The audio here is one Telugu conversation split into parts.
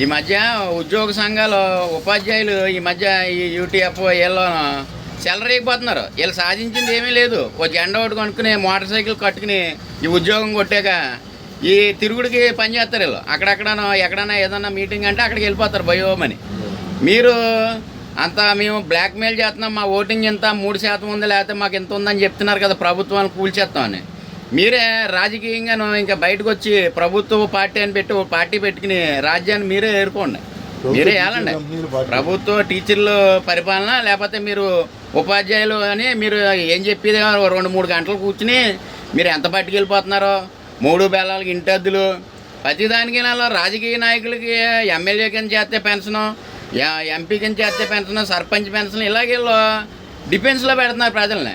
ఈ మధ్య ఉద్యోగ సంఘాలు ఉపాధ్యాయులు ఈ మధ్య ఈ యూటీఎఫ్ వీళ్ళు చెలరేగిపోతున్నారు వీళ్ళు సాధించింది ఏమీ లేదు. ఓ జెండా ఒకటి కొనుక్కుని మోటార్ సైకిల్ కట్టుకుని ఈ ఉద్యోగం కొట్టాక ఈ తిరుగుడికి పని చేస్తారు వీళ్ళు. అక్కడక్కడ ఎక్కడైనా ఏదన్నా మీటింగ్ అంటే అక్కడికి వెళ్ళిపోతారు భయోమని మీరు అంత మేము బ్లాక్మెయిల్ చేస్తున్నాం మా ఓటింగ్ ఇంత మూడు శాతం ఉంది లేకపోతే మాకు ఇంత ఉందని చెప్తున్నారు కదా ప్రభుత్వాన్ని కూల్చేస్తామని. మీరే రాజకీయంగాను ఇంకా బయటకు వచ్చి ప్రభుత్వ పార్టీ అని పెట్టి ఒక పార్టీ పెట్టుకుని రాజ్యాన్ని మీరే ఏరుకోండి. మీరే ఏలండి. ప్రభుత్వ టీచర్లు పరిపాలన లేకపోతే మీరు ఉపాధ్యాయులు అని మీరు ఏం చెప్పేది ఓ రెండు మూడు గంటలు కూర్చుని మీరు ఎంత పట్టుకెళ్ళిపోతున్నారో మూడు బేళాలకి ఇంటద్దులు ప్రతిదానికి నెల రాజకీయ నాయకులకి ఎమ్మెల్యే కింద చేస్తే పెన్షను ఎంపీ కింద చేస్తే పెన్షన్ సర్పంచ్ పెన్షన్ ఇలాగే డిఫెన్స్లో పెడుతున్నారు ప్రజల్ని.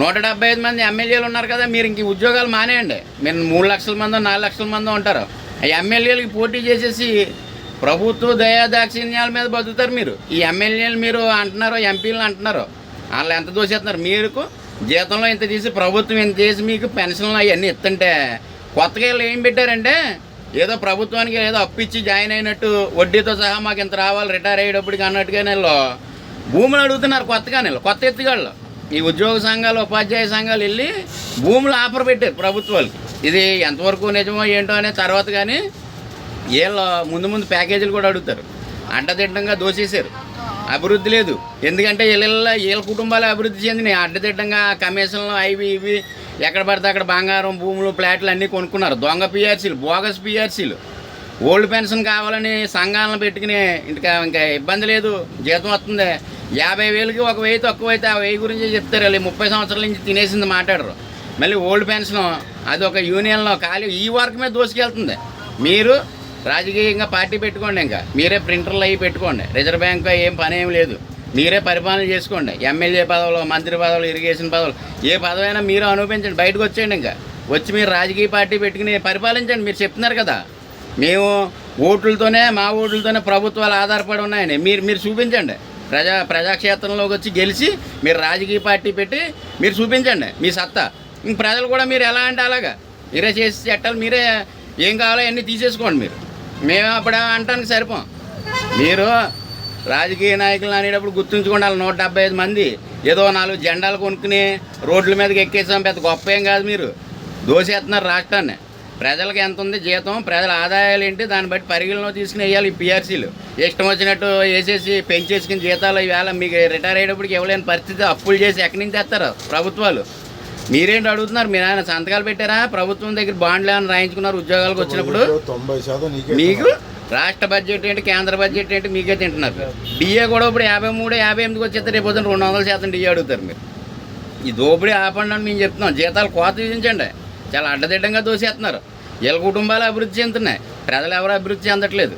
నూట డెబ్బై ఐదు మంది ఎమ్మెల్యేలు ఉన్నారు కదా మీరు ఇంక ఉద్యోగాలు మానేయండి. మీరు మూడు లక్షల మందో నాలుగు లక్షల మందో ఉంటారు. ఆ ఎమ్మెల్యేలకి పోటీ చేసేసి ప్రభుత్వ దయాదాక్షిణ్యాల మీద బతుకుతారు మీరు. ఈ ఎమ్మెల్యేలు మీరు అంటున్నారు ఎంపీలు అంటున్నారు వాళ్ళు ఎంత దోషిస్తున్నారు? మీకు జీతంలో ఇంత తీసి ప్రభుత్వం ఇంత చేసి మీకు పెన్షన్లు అవన్నీ ఇస్తుంటే కొత్తగా వీళ్ళు ఏం పెట్టారంటే ఏదో ప్రభుత్వానికి ఏదో అప్పిచ్చి జాయిన్ అయినట్టు వడ్డీతో సహా మాకు ఇంత రావాలి రిటైర్ అయ్యేటప్పటికి అన్నట్టుగా వీళ్ళు భూములు అడుగుతున్నారు కొత్తగా వీళ్ళు కొత్త ఎత్తుగాళ్ళు. ఈ ఉద్యోగ సంఘాలు ఉపాధ్యాయ సంఘాలు వెళ్ళి భూములు ఆఫర్ పెట్టారు ప్రభుత్వాలు ఇది ఎంతవరకు నిజమో ఏంటో అనే తర్వాత కానీ వీళ్ళు ముందు ముందు ప్యాకేజీలు కూడా అడుగుతారు. అడ్డదిడ్డంగా దోసేశారు. అభివృద్ధి లేదు. ఎందుకంటే వీళ్ళ వీళ్ళ కుటుంబాలు అభివృద్ధి చెందినాయి. అడ్డదిడ్డంగా కమిషన్లు అవి ఇవి ఎక్కడ పడితే అక్కడ బంగారం భూములు ప్లాట్లు అన్నీ కొనుక్కున్నారు. దొంగ పిఆర్సీలు బోగస్ పిఆర్సీలు ఓల్డ్ పెన్షన్ కావాలని సంఘాలను పెట్టుకుని ఇంకా ఇంకా ఇబ్బంది లేదు. జీతం వస్తుంది. యాభై వేలకి ఒక వెయ్యి తక్కువ అయితే ఆ వెయ్యి గురించి చెప్తారు. వాళ్ళు ముప్పై సంవత్సరాల నుంచి తినేసింది మాట్లాడరు. మళ్ళీ ఓల్డ్ పెన్షన్ అది ఒక యూనియన్లో ఖాళీ ఈ వర్క్ మీద దోసుకెళ్తుంది. మీరు రాజకీయంగా పార్టీ పెట్టుకోండి ఇంకా. మీరే ప్రింటర్లు అవి పెట్టుకోండి. రిజర్వ్ బ్యాంక్ ఏం పని ఏం లేదు. మీరే పరిపాలన చేసుకోండి. ఎమ్మెల్యే పదవులు మంత్రి పదవులు ఇరిగేషన్ పదవులు ఏ పదవైనా మీరు అనుభవించండి. బయటకు వచ్చేయండి ఇంకా. వచ్చి మీరు రాజకీయ పార్టీ పెట్టుకుని పరిపాలించండి. మీరు చెప్తున్నారు కదా. మేము ఓట్లతోనే మా ఓట్లతోనే ప్రభుత్వాలు ఆధారపడి ఉన్నాయని మీరు మీరు చూపించండి. ప్రజా ప్రజాక్షేత్రంలోకి వచ్చి గెలిచి మీరు రాజకీయ పార్టీ పెట్టి మీరు చూపించండి మీ సత్తా. ఇంక ప్రజలు కూడా మీరు ఎలా అంటే అలాగా. మీరే చేసి చట్టాలు మీరే ఏం కావాలో అన్నీ తీసేసుకోండి మీరు. మేము అప్పుడు అంటానికి సరిపోం. మీరు రాజకీయ నాయకులు అనేటప్పుడు గుర్తుంచుకోండి వాళ్ళు నూట డెబ్బై ఐదు మంది ఏదో నాలుగు జెండాలు కొనుక్కుని రోడ్ల మీదకి ఎక్కేసాం. పెద్ద గొప్ప ఏం కాదు మీరు. దోసేస్తున్నారు రాష్ట్రాన్ని. ప్రజలకు ఎంత ఉంది జీతం? ప్రజల ఆదాయాలు ఏంటి? దాన్ని బట్టి పరిగణలో తీసుకుని వేయాలి ఈ పిఆర్సీలు ఇష్టం వచ్చినట్టు వేసేసి పెంచేసుకుని జీతాలు ఈవేళ మీకు రిటైర్ అయ్యేటప్పటికి ఇవ్వలేని పరిస్థితి అప్పులు చేసి ఎక్కడి నుంచి తెస్తారు ప్రభుత్వాలు? మీరేంటి అడుగుతున్నారు? మీరు ఆయన సంతకాలు పెట్టారా? ప్రభుత్వం దగ్గర బాండ్లు ఏమైనా రాయించుకున్నారు ఉద్యోగాలకు వచ్చినప్పుడు? తొంభై శాతం మీకు? రాష్ట్ర బడ్జెట్ ఏంటి? కేంద్ర బడ్జెట్ ఏంటి? మీకే తింటున్నారు. డిఏ కూడా ఇప్పుడు యాభై మూడు యాభై ఎనిమిదికి వచ్చేస్తే రేపు పొద్దున్న రెండు వందల శాతం డిఏ అడుగుతారు మీరు. ఈ దోపిడీ ఆపండి అని మేము చెప్తున్నాం. జీతాలు కోత విధించండి చాలా అడ్డదిడ్డంగా దోసేస్తున్నారు. వీళ్ళ కుటుంబాలు అభివృద్ధి చెందుతున్నాయి. ప్రజలు ఎవరు అభివృద్ధి చెందట్లేదు.